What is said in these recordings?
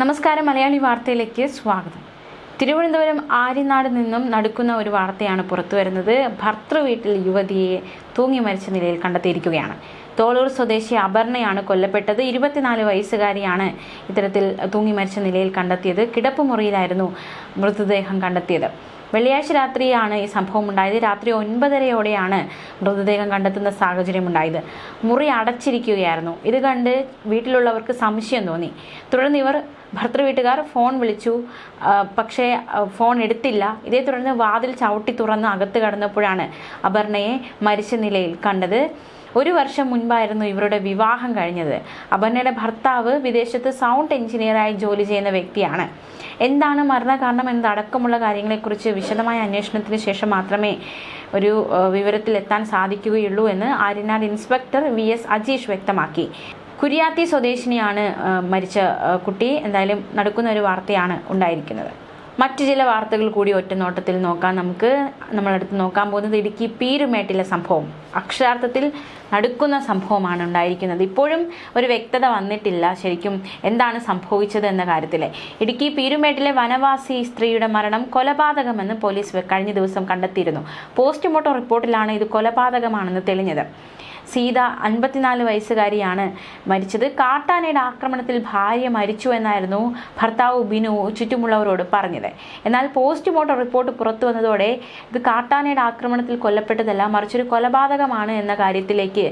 നമസ്കാരം. മലയാളി വാർത്തയിലേക്ക് സ്വാഗതം. തിരുവനന്തപുരം ആര്യനാട് നിന്നും നടക്കുന്ന ഒരു വാർത്തയാണ് പുറത്തു വരുന്നത് ഭർത്തൃ വീട്ടിൽ യുവതിയെ തൂങ്ങി മരിച്ച നിലയിൽ കണ്ടെത്തിയിരിക്കുകയാണ്. തോളൂർ സ്വദേശി അപർണയാണ് കൊല്ലപ്പെട്ടത്. ഇരുപത്തിനാല് വയസ്സുകാരിയാണ് ഇത്തരത്തിൽ തൂങ്ങി മരിച്ച നിലയിൽ കണ്ടെത്തിയത്. കിടപ്പ് മുറിയിലായിരുന്നു മൃതദേഹം കണ്ടെത്തിയത്. വെള്ളിയാഴ്ച രാത്രിയാണ് ഈ സംഭവം ഉണ്ടായത്. രാത്രി ഒൻപതരയോടെയാണ് മൃതദേഹം കണ്ടെത്തുന്ന സാഹചര്യം ഉണ്ടായത്. മുറി അടച്ചിരിക്കുകയായിരുന്നു. ഇത് കണ്ട് വീട്ടിലുള്ളവർക്ക് സംശയം തോന്നി. തുടർന്ന് ഇവർ ഭർത്തൃ വീട്ടുകാർ ഫോൺ വിളിച്ചു. പക്ഷേ ഫോൺ എടുത്തില്ല. ഇതേ തുടർന്ന് വാതിൽ ചവിട്ടി തുറന്ന് അകത്ത് കടന്നപ്പോഴാണ് അപർണയെ മരിച്ച നിലയിൽ കണ്ടത്. ഒരു വർഷം മുൻപായിരുന്നു ഇവരുടെ വിവാഹം കഴിഞ്ഞത്. അപർണയുടെ ഭർത്താവ് വിദേശത്ത് സൗണ്ട് എഞ്ചിനീയറായി ജോലി ചെയ്യുന്ന വ്യക്തിയാണ്. എന്താണ് മരണകാരണം എന്നതടക്കമുള്ള കാര്യങ്ങളെക്കുറിച്ച് വിശദമായ അന്വേഷണത്തിന് ശേഷം മാത്രമേ ഒരു വിവരത്തിലെത്താൻ സാധിക്കുകയുള്ളൂ എന്ന് Aryanad inspector V S Ajeesh വ്യക്തമാക്കി. കുര്യാത്തി സ്വദേശിനിയാണ് മരിച്ച കുട്ടി. എന്തായാലും നടക്കുന്ന ഒരു വാർത്തയാണ് ഉണ്ടായിരിക്കുന്നത്. മറ്റു ചില വാർത്തകൾ കൂടി ഒറ്റനോട്ടത്തിൽ നോക്കാം. നമുക്ക് നമ്മളടുത്ത് നോക്കാൻ പോകുന്നത് ഇടുക്കി പീരുമേട്ടിലെ സംഭവം. അക്ഷരാർത്ഥത്തിൽ നടക്കുന്ന സംഭവമാണ് ഉണ്ടായിരിക്കുന്നത്. ഇപ്പോഴും ഒരു വ്യക്തത വന്നിട്ടില്ല ശരിക്കും എന്താണ് സംഭവിച്ചത് എന്ന കാര്യത്തിൽ ഇടുക്കി പീരുമേട്ടിലെ വനവാസി സ്ത്രീയുടെ മരണം കൊലപാതകമെന്ന് പോലീസ് കഴിഞ്ഞ ദിവസം കണ്ടെത്തിയിരുന്നു. പോസ്റ്റ്മോർട്ടം റിപ്പോർട്ടിലാണ് ഇത് കൊലപാതകമാണെന്ന് തെളിഞ്ഞത്. സീത അൻപത്തിനാല് വയസ്സുകാരിയാണ് മരിച്ചത്. കാട്ടാനയുടെ ആക്രമണത്തിൽ ഭാര്യ മരിച്ചു എന്നായിരുന്നു ഭർത്താവ് ബിനു ചുറ്റുമുള്ളവരോട് പറഞ്ഞത്. എന്നാൽ പോസ്റ്റ്മോർട്ടം റിപ്പോർട്ട് പുറത്തു വന്നതോടെ ഇത് കാട്ടാനയുടെ ആക്രമണത്തിൽ കൊല്ലപ്പെട്ടതല്ല മറിച്ചൊരു കൊലപാതകമാണ് എന്ന കാര്യത്തിലേക്ക്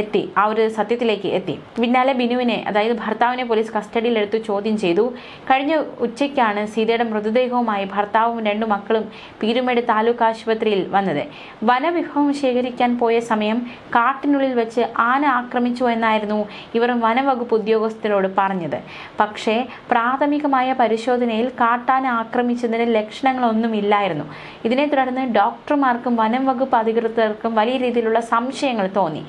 എത്തി ആ ഒരു സത്യത്തിലേക്ക് എത്തി. പിന്നാലെ ബിനുവിനെ അതായത് ഭർത്താവിനെ പോലീസ് കസ്റ്റഡിയിലെടുത്ത് ചോദ്യം ചെയ്തു. കഴിഞ്ഞ ഉച്ചയ്ക്കാണ് സീതയുടെ മൃതദേഹവുമായി ഭർത്താവും രണ്ടു മക്കളും പീരുമേട് താലൂക്ക് ആശുപത്രിയിൽ വന്നത്. വനവിഭവം ശേഖരിക്കാൻ പോയ സമയം കാട്ടിനുള്ളിൽ വെച്ച് ആന ആക്രമിച്ചു എന്നായിരുന്നു ഇവർ വനവകുപ്പ് ഉദ്യോഗസ്ഥരോട് പറഞ്ഞത്. പക്ഷേ പ്രാഥമികമായ പരിശോധനയിൽ കാട്ടാന ആക്രമിച്ചതിന് ലക്ഷണങ്ങളൊന്നുമില്ലായിരുന്നു. ഇതിനെ തുടർന്ന് ഡോക്ടർമാർക്കും വനം വകുപ്പ് അധികൃതർക്കും വലിയ രീതിയിലുള്ള സംശയങ്ങൾ തോന്നി.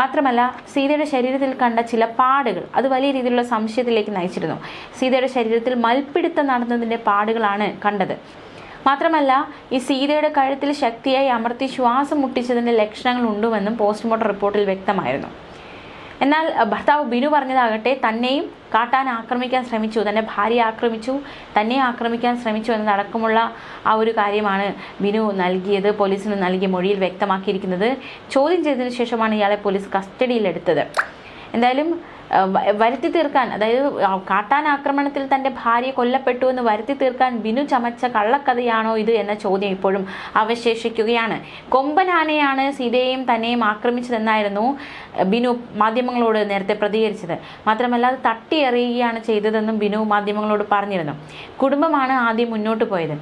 മാത്രമല്ല സീതയുടെ ശരീരത്തിൽ കണ്ട ചില പാടുകൾ അത് വലിയ രീതിയിലുള്ള സംശയത്തിലേക്ക് നയിച്ചിരുന്നു. സീതയുടെ ശരീരത്തിൽ മൽപ്പിടുത്തം നടന്നതിന്റെ പാടുകളാണ് കണ്ടത്. മാത്രമല്ല ഈ സീതയുടെ കഴുത്തിൽ ശക്തിയായി അമർത്തി ശ്വാസം മുട്ടിച്ചതിന്റെ ലക്ഷണങ്ങൾ ഉണ്ടുവെന്നും പോസ്റ്റ്മോർട്ടം റിപ്പോർട്ടിൽ വ്യക്തമായിരുന്നു. എന്നാൽ ഭർത്താവ് ബിനു പറഞ്ഞതാകട്ടെ തന്നെയും കാട്ടാൻ ആക്രമിക്കാൻ ശ്രമിച്ചു തന്റെ ഭാര്യ ആക്രമിച്ചു തന്നെ ആക്രമിക്കാൻ ശ്രമിച്ചു എന്നതടക്കമുള്ള ആ ഒരു കാര്യമാണ് ബിനു നൽകിയത് പോലീസിന് നൽകിയ മൊഴിയിൽ വ്യക്തമാക്കിയിരിക്കുന്നത്. ചോദ്യം ചെയ്തതിനു ശേഷമാണ് ഇയാളെ പോലീസ് കസ്റ്റഡിയിലെടുത്തത്. എന്തായാലും വരുത്തി തീർക്കാൻ അതായത് കാട്ടാൻ ആക്രമണത്തിൽ തന്റെ ഭാര്യ കൊല്ലപ്പെട്ടു എന്ന് വരുത്തി തീർക്കാൻ ബിനു ചമച്ച കള്ളക്കഥയാണോ ഇത് എന്ന ചോദ്യം ഇപ്പോഴും അവശേഷിക്കുകയാണ്. കൊമ്പനാനയാണ് സീതയെയും തന്നെയും ആക്രമിച്ചതെന്നായിരുന്നു ബിനു മാധ്യമങ്ങളോട് നേരത്തെ പ്രതികരിച്ചത്. മാത്രമല്ല അത് തട്ടിയെറിയുകയാണ് ചെയ്തതെന്നും ബിനു മാധ്യമങ്ങളോട് പറഞ്ഞിരുന്നു. കുടുംബമാണ് ആദ്യം മുന്നോട്ട് പോയത്.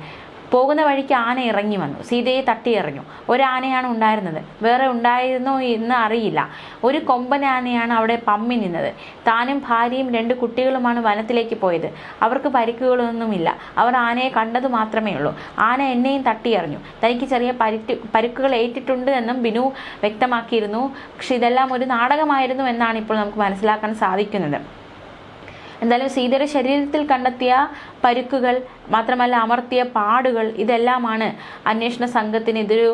പോകുന്ന വഴിക്ക് ആന ഇറങ്ങി വന്നു. സീതയെ തട്ടിയെറിഞ്ഞു ഒരാനയാണ് ഉണ്ടായിരുന്നത്. വേറെ ഉണ്ടായിരുന്നോ എന്ന് അറിയില്ല. ഒരു കൊമ്പൻ ആനയാണ് അവിടെ പമ്മി നിന്നത്. താനും ഭാര്യയും രണ്ട് കുട്ടികളുമാണ് വനത്തിലേക്ക് പോയത്. അവർക്ക് പരിക്കുകളൊന്നുമില്ല. അവർ ആനയെ കണ്ടത് മാത്രമേ ഉള്ളൂ. ആന എന്നെയും തട്ടിയെറിഞ്ഞു തനിക്ക് ചെറിയ പരിറ്റ് പരുക്കുകൾ ഏറ്റിട്ടുണ്ട് എന്നും ബിനു വ്യക്തമാക്കിയിരുന്നു. പക്ഷെ ഇതെല്ലാം ഒരു നാടകമായിരുന്നു എന്നാണ് ഇപ്പോൾ നമുക്ക് മനസ്സിലാക്കാൻ സാധിക്കുന്നത്. എന്തായാലും സീതയുടെ ശരീരത്തിൽ കണ്ടെത്തിയ പരുക്കുകൾ മാത്രമല്ല അമർത്തിയ പാടുകൾ ഇതെല്ലാമാണ് അന്വേഷണ സംഘത്തിന് ഇതൊരു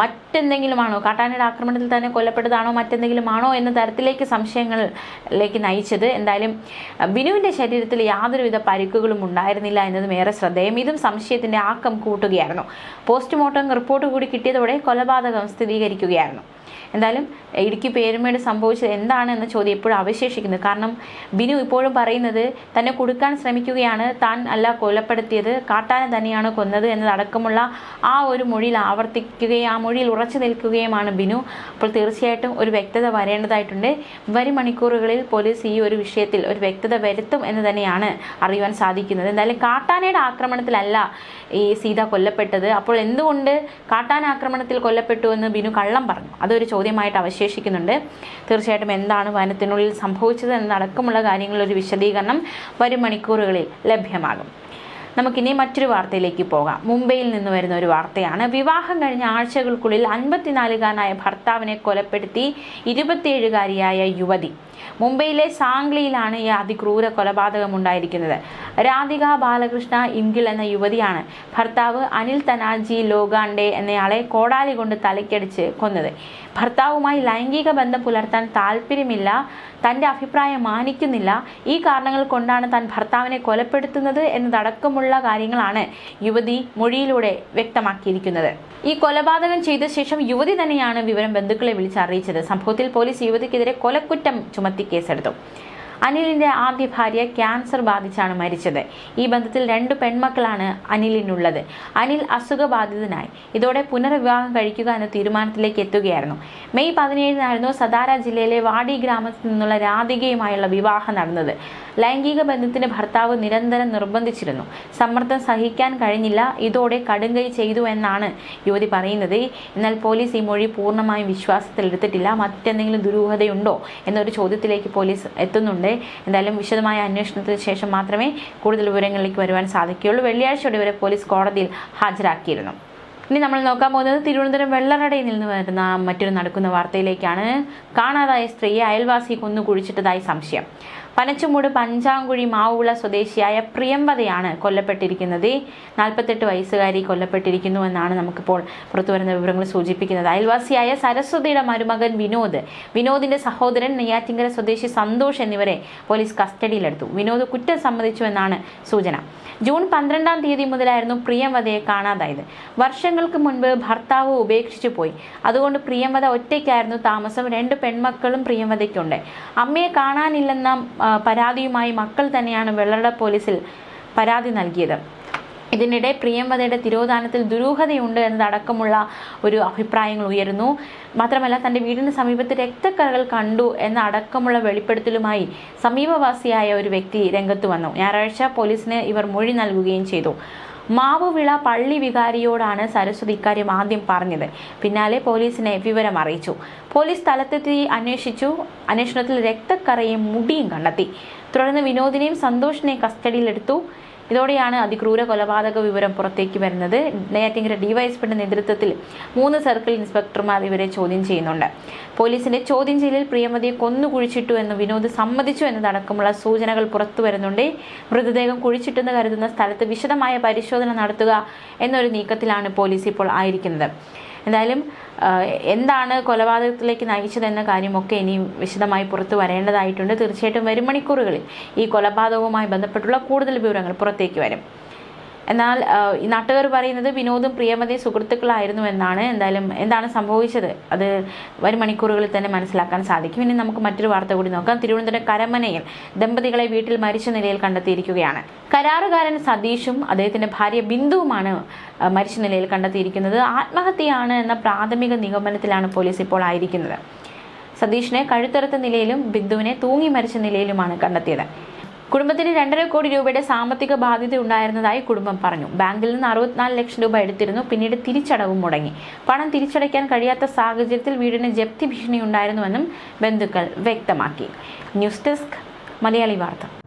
മറ്റെന്തെങ്കിലുമാണോ കാട്ടാനയുടെ ആക്രമണത്തിൽ തന്നെ കൊല്ലപ്പെട്ടതാണോ മറ്റെന്തെങ്കിലും ആണോ എന്ന തരത്തിലേക്ക് സംശയങ്ങളിലേക്ക് നയിച്ചത്. എന്തായാലും ബിനുവിന്റെ ശരീരത്തിൽ യാതൊരുവിധ പരുക്കുകളും ഉണ്ടായിരുന്നില്ല എന്നതും ഏറെ ശ്രദ്ധേയം. ഇതും സംശയത്തിന്റെ ആക്കം കൂട്ടുകയായിരുന്നു. പോസ്റ്റ്മോർട്ടം റിപ്പോർട്ട് കൂടി കിട്ടിയതോടെ കൊലപാതകം സ്ഥിരീകരിക്കുകയായിരുന്നു. എന്തായാലും ഇടുക്കി പേരുമേട് സംഭവിച്ചത് എന്താണ് എന്ന ചോദ്യം എപ്പോഴും അവശേഷിക്കുന്നത് കാരണം ബിനു ഇപ്പോഴും പറയുന്നത് തന്നെ കൊടുക്കാൻ ശ്രമിക്കുകയാണ് താൻ അല്ല കൊലപ്പെടുത്തിയത് കാട്ടാനെ തന്നെയാണ് കൊന്നത് എന്നതടക്കമുള്ള ആ ഒരു മൊഴിയിൽ ആവർത്തിക്കുകയും ആ മൊഴിയിൽ ഉറച്ചു നിൽക്കുകയുമാണ് ബിനു. അപ്പോൾ തീർച്ചയായിട്ടും ഒരു വ്യക്തത വരേണ്ടതായിട്ടുണ്ട്. വരും മണിക്കൂറുകളിൽ പോലീസ് ഈ ഒരു വിഷയത്തിൽ ഒരു വ്യക്തത വരുത്തും എന്ന് തന്നെയാണ് അറിയുവാൻ സാധിക്കുന്നത്. എന്തായാലും കാട്ടാനയുടെ ആക്രമണത്തിലല്ല ഈ സീത കൊല്ലപ്പെട്ടത്. അപ്പോൾ എന്തുകൊണ്ട് കാട്ടാന ആക്രമണത്തിൽ കൊല്ലപ്പെട്ടു എന്ന് ബിനു കള്ളം പറഞ്ഞു? അതൊരു ചോദ്യമായിട്ട് അവശേഷിക്കുന്നുണ്ട്. തീർച്ചയായിട്ടും എന്താണ് വനത്തിനുള്ളിൽ സംഭവിച്ചത് എന്നടക്കമുള്ള കാര്യങ്ങളിൽ ഒരു വിശദീകരണം വരും മണിക്കൂറുകളിൽ ലഭ്യമാകും. നമുക്കിനി മറ്റൊരു വാർത്തയിലേക്ക് പോകാം. മുംബൈയിൽ നിന്ന് വരുന്ന ഒരു വാർത്തയാണ്. വിവാഹം കഴിഞ്ഞ ആഴ്ചകൾക്കുള്ളിൽ അൻപത്തിനാലുകാരനായ ഭർത്താവിനെ കൊലപ്പെടുത്തി ഇരുപത്തിയേഴുകാരിയായ യുവതി മുംബൈയിലെ സാംഗ്ലിയിലാണ് ഈ അതിക്രൂര കൊലപാതകം ഉണ്ടായിരിക്കുന്നത് രാധിക ബാലകൃഷ്ണ ഇംഗിൾ എന്ന യുവതിയാണ് ഭർത്താവ് അനിൽ തനാജി ലോഗാണ്ടെ എന്നയാളെ കോടാലി കൊണ്ട് തലയ്ക്കടിച്ച് കൊന്നത്. ഭർത്താവുമായി ലൈംഗിക ബന്ധം പുലർത്താൻ താല്പര്യമില്ല തന്റെ അഭിപ്രായം മാനിക്കുന്നില്ല ഈ കാരണങ്ങൾ കൊണ്ടാണ് താൻ ഭർത്താവിനെ കൊലപ്പെടുത്തുന്നത് എന്നതടക്കമുള്ള കാര്യങ്ങളാണ് യുവതി മൊഴിയിലൂടെ വ്യക്തമാക്കിയിരിക്കുന്നത്. ഈ കൊലപാതകം ചെയ്ത ശേഷം യുവതി തന്നെയാണ് വിവരം ബന്ധുക്കളെ വിളിച്ചറിയിച്ചത്. സംഭവത്തിൽ പോലീസ് യുവതിക്കെതിരെ കൊലക്കുറ്റം ചുമത്തി കേസെടുത്തു. അനിലിന്റെ ആദ്യ ഭാര്യ ക്യാൻസർ ബാധിച്ചാണ് മരിച്ചത്. ഈ ബന്ധത്തിൽ രണ്ട് പെൺമക്കളാണ് അനിലിനുള്ളത്. അനിൽ അസുഖബാധിതനായി. ഇതോടെ പുനർവിവാഹം കഴിക്കുക എന്ന തീരുമാനത്തിലേക്ക് എത്തുകയായിരുന്നു. മെയ് പതിനേഴിനായിരുന്നു സതാര ജില്ലയിലെ വാടി ഗ്രാമത്തിൽ നിന്നുള്ള രാധികയുമായുള്ള വിവാഹം നടന്നത്. ലൈംഗിക ബന്ധത്തിന് ഭർത്താവ് നിരന്തരം നിർബന്ധിച്ചിരുന്നു. സമ്മർദ്ദം സഹിക്കാൻ കഴിഞ്ഞില്ല. ഇതോടെ കടുങ്കൈ ചെയ്തു എന്നാണ് യുവതി പറയുന്നത്. എന്നാൽ പോലീസ് ഈ മൊഴി പൂർണമായും വിശ്വാസത്തിലെടുത്തിട്ടില്ല. മറ്റെന്തെങ്കിലും ദുരൂഹതയുണ്ടോ എന്നൊരു ചോദ്യത്തിലേക്ക് പോലീസ് എത്തുന്നുണ്ട്. എന്തായാലും വിശദമായ അന്വേഷണത്തിന് ശേഷം മാത്രമേ കൂടുതൽ വിവരങ്ങളിലേക്ക് വരുവാൻ സാധിക്കുകയുള്ളൂ. വെള്ളിയാഴ്ചയോടെ ഇവരെ പോലീസ് കോടതിയിൽ ഹാജരാക്കിയിരുന്നു. ഇനി നമ്മൾ നോക്കാൻ പോകുന്നത് തിരുവനന്തപുരം വെള്ളറടയിൽ നിന്ന് വരുന്ന മറ്റൊരു നടക്കുന്ന വാർത്തയിലേക്കാണ്. കാണാതായ സ്ത്രീയെ അയൽവാസി കൊന്നു കുഴിച്ചിട്ടതായി സംശയം. പനച്ചുമൂട് പഞ്ചാങ്കുഴി മാവുള സ്വദേശിയായ പ്രിയംവതയാണ് കൊല്ലപ്പെട്ടിരിക്കുന്നത്. നാൽപ്പത്തെട്ട് വയസ്സുകാരി കൊല്ലപ്പെട്ടിരിക്കുന്നു എന്നാണ് നമുക്കിപ്പോൾ പുറത്തു വരുന്ന വിവരങ്ങൾ സൂചിപ്പിക്കുന്നത്. അയൽവാസിയായ സരസ്വതിയുടെ മരുമകൻ വിനോദ് വിനോദിന്റെ സഹോദരൻ നെയ്യാറ്റിങ്കര സ്വദേശി സന്തോഷ് എന്നിവരെ പോലീസ് കസ്റ്റഡിയിലെടുത്തു. വിനോദ് കുറ്റം സമ്മതിച്ചു എന്നാണ് സൂചന. ജൂൺ പന്ത്രണ്ടാം തീയതി മുതലായിരുന്നു പ്രിയംവതയെ കാണാതായത്. വർഷങ്ങൾക്ക് മുൻപ് ഭർത്താവ് ഉപേക്ഷിച്ചു പോയി. അതുകൊണ്ട് പ്രിയംവത ഒറ്റയ്ക്കായിരുന്നു താമസം. രണ്ട് പെൺമക്കളും പ്രിയംവതയ്ക്കുണ്ട്. അമ്മയെ കാണാനില്ലെന്ന പരാതിയുമായി മക്കൾ തന്നെയാണ് വെള്ളട പോലീസിൽ പരാതി നൽകിയത്. ഇതിനിടെ പ്രിയംവദയുടെ തിരോധാനത്തിൽ ദുരൂഹതയുണ്ട് എന്നതടക്കമുള്ള ഒരു അഭിപ്രായങ്ങൾ ഉയരുന്നു. മാത്രമല്ല തന്റെ വീടിന് സമീപത്ത് രക്തക്കറകൾ കണ്ടു എന്ന അടക്കമുള്ള വെളിപ്പെടുത്തലുമായി സമീപവാസിയായ ഒരു വ്യക്തി രംഗത്ത് വന്നു. ഞായറാഴ്ച പോലീസിന് ഇവർ മൊഴി നൽകുകയും ചെയ്തു. മാവുവിള പള്ളി വികാരിയോടാണ് സരസ്വതി ഇക്കാര്യം ആദ്യം പറഞ്ഞത്. പിന്നാലെ പോലീസിനെ വിവരം അറിയിച്ചു. പോലീസ് സ്ഥലത്തെത്തി അന്വേഷിച്ചു. അന്വേഷണത്തിൽ രക്തക്കറയും മുടിയും കണ്ടെത്തി. തുടർന്ന് വിനോദിനെയും സന്തോഷിനെയും കസ്റ്റഡിയിലെടുത്തു. ഇതോടെയാണ് അതിക്രൂര കൊലപാതക വിവരം പുറത്തേക്ക് വരുന്നത്. നെയ്യാറ്റിങ്കര ഡിവൈഎസ്പിയുടെ നേതൃത്വത്തിൽ മൂന്ന് സർക്കിൾ ഇൻസ്പെക്ടർമാർ ഇവരെ ചോദ്യം ചെയ്യുന്നുണ്ട്. പോലീസിന്റെ ചോദ്യം ചെയ്യലിൽ പ്രിയമതിയെ കൊന്നു കുഴിച്ചിട്ടു എന്ന് വിനോദ് സമ്മതിച്ചു എന്നതടക്കമുള്ള സൂചനകൾ പുറത്തു വരുന്നുണ്ട്. മൃതദേഹം കുഴിച്ചിട്ടെന്ന് കരുതുന്ന സ്ഥലത്ത് വിശദമായ പരിശോധന നടത്തുക എന്നൊരു നീക്കത്തിലാണ് പോലീസ് ഇപ്പോൾ ആയിരിക്കുന്നത്. എന്തായാലും എന്താണ് കൊലപാതകത്തിലേക്ക് നയിച്ചതെന്ന കാര്യമൊക്കെ ഇനിയും വിശദമായി പുറത്തു വരേണ്ടതായിട്ടുണ്ട്. തീർച്ചയായിട്ടും വരും മണിക്കൂറുകളിൽ ഈ കൊലപാതകവുമായി ബന്ധപ്പെട്ടുള്ള കൂടുതൽ വിവരങ്ങൾ പുറത്തേക്ക് വരും. എന്നാൽ നാട്ടുകാർ പറയുന്നത് വിനോദും പ്രിയമതയും സുഹൃത്തുക്കളായിരുന്നു എന്നാണ് എന്തായാലും എന്താണ് സംഭവിച്ചത്? അത് വരും മണിക്കൂറുകളിൽ തന്നെ മനസ്സിലാക്കാൻ സാധിക്കും. ഇനി നമുക്ക് മറ്റൊരു വാർത്ത കൂടി നോക്കാം. തിരുവനന്തപുരം കരമനയിൽ ദമ്പതികളെ വീട്ടിൽ മരിച്ച നിലയിൽ കണ്ടെത്തിയിരിക്കുകയാണ്. കരാറുകാരൻ സതീഷും അദ്ദേഹത്തിന്റെ ഭാര്യ ബിന്ദുവുമാണ് മരിച്ച നിലയിൽ കണ്ടെത്തിയിരിക്കുന്നത്. ആത്മഹത്യയാണ് എന്ന പ്രാഥമിക നിഗമനത്തിലാണ് പോലീസ് ഇപ്പോൾ ആയിരിക്കുന്നത്. സതീഷിനെ കഴുത്തറുത്ത നിലയിലും ബിന്ദുവിനെ തൂങ്ങി മരിച്ച നിലയിലുമാണ് കണ്ടെത്തിയത്. കുടുംബത്തിന് രണ്ടര കോടി രൂപയുടെ സാമ്പത്തിക ബാധ്യത ഉണ്ടായിരുന്നതായി കുടുംബം പറഞ്ഞു. ബാങ്കിൽ നിന്ന് അറുപത്തിനാല് ലക്ഷം രൂപ എടുത്തിരുന്നു. പിന്നീട് തിരിച്ചടവും മുടങ്ങി. പണം തിരിച്ചടയ്ക്കാൻ കഴിയാത്ത സാഹചര്യത്തിൽ വീടിന് ജപ്തി ഭീഷണി ഉണ്ടായിരുന്നുവെന്നും ബന്ധുക്കൾ വ്യക്തമാക്കി. ന്യൂസ് ഡെസ്ക് മലയാളി വാർത്ത.